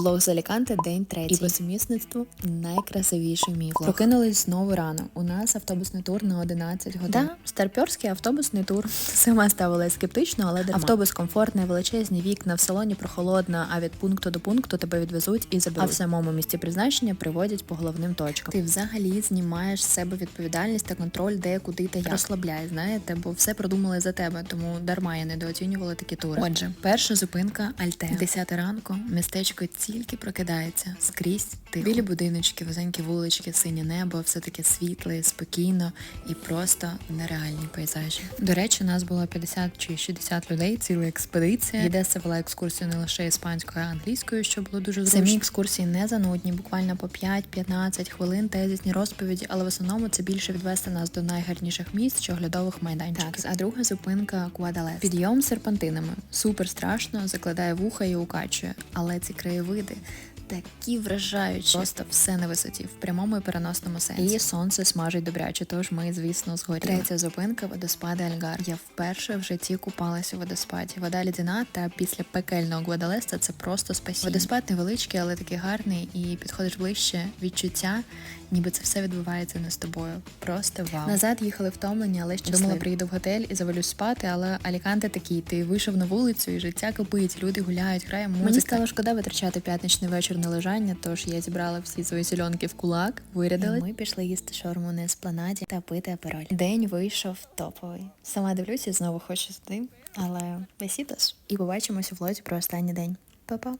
Влог з Аліканте, день третій. І по сумісництву найкрасивіший мій влог. Прокинулись знову рано. У нас автобусний тур на 11 годин. Да, старпьорський автобусний тур. Сама ставила скептично, але дарма. Автобус комфортний, величезні вікна, в салоні прохолодно, а від пункту до пункту тебе відвезуть і заберуть. А в самому місці призначення приводять по головним точкам. Ти взагалі знімаєш з себе відповідальність та контроль, де куди та як. Розслабляй, знаєте, бо все продумали за тебе, тому дарма я недооцінювала такі тури. Отже, перша зупинка Альте. 10 ранку містечко тільки прокидається скрізь тихо. Білі будиночки, вузенькі вулички, синє небо, все таке світле, спокійно і просто нереальні пейзажі. До речі, у нас було 50 чи 60 людей, ціла експедиція. Єдеса вела екскурсію не лише іспанською, а англійською, що було дуже зручно. Самі екскурсії не занудні, буквально по 5-15 хвилин тезисні розповіді, але в основному це більше відвести нас до найгарніших місць чи оглядових майданчиків. Так, а друга зупинка Куадалес. Підйом серпантинами. Супер страшно, закладає вуха і укачує. Але ці краєвиди. 对。Такі вражаючі, просто все на висоті, в прямому і переносному сенсі. І сонце смажить добряче, тож ми, звісно, згоріли. Третя зупинка водоспади Альгар. Я вперше в житті купалася у водоспаді. Вода лідяна та після пекельного Гвадалеста це просто спасіння. Водоспад невеличкий, але такий гарний, і підходиш ближче відчуття, ніби це все відбувається не з тобою. Просто вау. Назад їхали втомлені, але ще думала, приїду в готель і завалюсь спати, але Аліканте такий. Ти вийшов на вулицю і життя кипить, люди гуляють, грає музика. Мені стало шкода витрачати п'ятничний вечір на лежання, тож я зібрала всі свої сільонки в кулак, вирядила. І ми пішли їсти шорму на еспланаді та пити апероль. День вийшов топовий. Сама дивлюся, знову хочу сюди, але бесідос. І побачимось у влозі про останній день. Па-па!